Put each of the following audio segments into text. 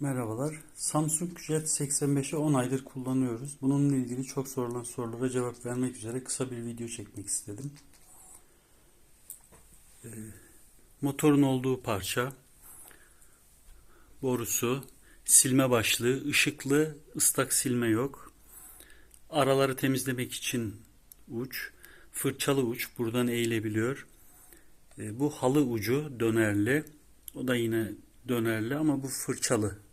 Merhabalar. Samsung Jet 85'i 10 aydır kullanıyoruz. Bununla ilgili çok sorulan sorulara cevap vermek üzere kısa bir video çekmek istedim. Ee, motorun olduğu parça, borusu, silme başlığı, ışıklı, ıslak silme yok. Araları temizlemek için uç, fırçalı uç buradan eğilebiliyor. Ee, bu halı ucu dönerli. O da yine dönerli ama bu fırçalı.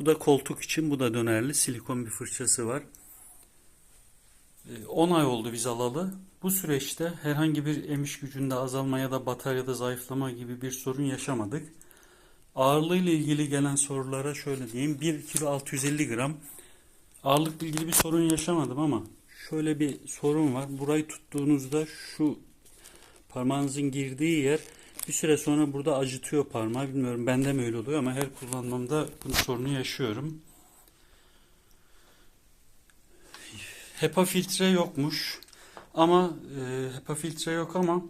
Bu da koltuk için bu da dönerli silikon bir fırçası var. 10 ay oldu biz alalı. Bu süreçte herhangi bir emiş gücünde azalma ya da bataryada zayıflama gibi bir sorun yaşamadık. Ağırlığı ile ilgili gelen sorulara şöyle diyeyim. 1 kilo 650 gram. Ağırlıkla ilgili bir sorun yaşamadım ama şöyle bir sorun var. Burayı tuttuğunuzda şu parmağınızın girdiği yer bir süre sonra burada acıtıyor parmağı. Bilmiyorum bende mi öyle oluyor ama her kullanmamda bu sorunu yaşıyorum. HEPA filtre yokmuş. Ama e, HEPA filtre yok ama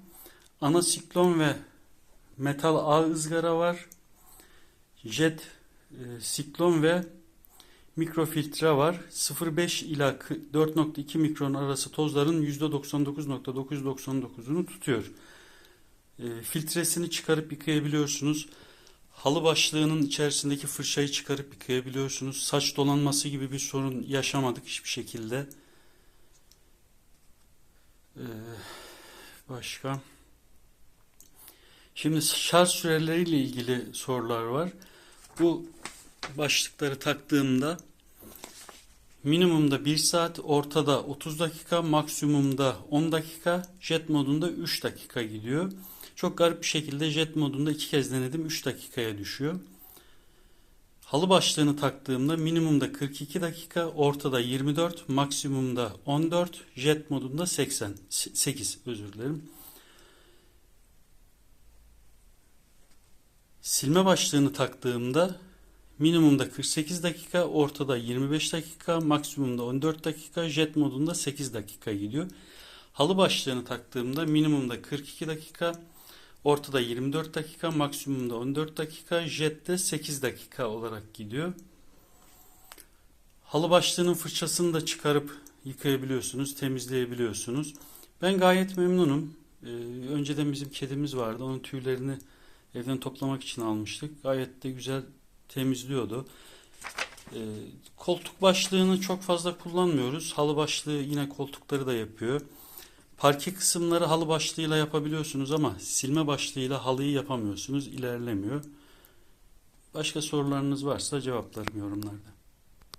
ana siklon ve metal ağ ızgara var. Jet e, siklon ve mikrofiltre var. 0.5 ila 4.2 mikron arası tozların %99.999'unu tutuyor. E, filtresini çıkarıp yıkayabiliyorsunuz. Halı başlığının içerisindeki fırçayı çıkarıp yıkayabiliyorsunuz. Saç dolanması gibi bir sorun yaşamadık hiçbir şekilde. Ee, başka? Şimdi şarj süreleriyle ilgili sorular var. Bu başlıkları taktığımda minimumda 1 saat, ortada 30 dakika, maksimumda 10 dakika, jet modunda 3 dakika gidiyor. Çok garip bir şekilde jet modunda iki kez denedim 3 dakikaya düşüyor. Halı başlığını taktığımda minimumda 42 dakika, ortada 24, maksimumda 14, jet modunda 80, 8 özür dilerim. Silme başlığını taktığımda minimumda 48 dakika, ortada 25 dakika, maksimumda 14 dakika, jet modunda 8 dakika gidiyor. Halı başlığını taktığımda minimumda 42 dakika, Ortada 24 dakika, maksimumda 14 dakika, jette 8 dakika olarak gidiyor. Halı başlığının fırçasını da çıkarıp yıkayabiliyorsunuz, temizleyebiliyorsunuz. Ben gayet memnunum. Ee, önceden bizim kedimiz vardı. Onun tüylerini evden toplamak için almıştık. Gayet de güzel temizliyordu. Ee, koltuk başlığını çok fazla kullanmıyoruz. Halı başlığı yine koltukları da yapıyor. Parke kısımları halı başlığıyla yapabiliyorsunuz ama silme başlığıyla halıyı yapamıyorsunuz, ilerlemiyor. Başka sorularınız varsa cevaplarım yorumlarda.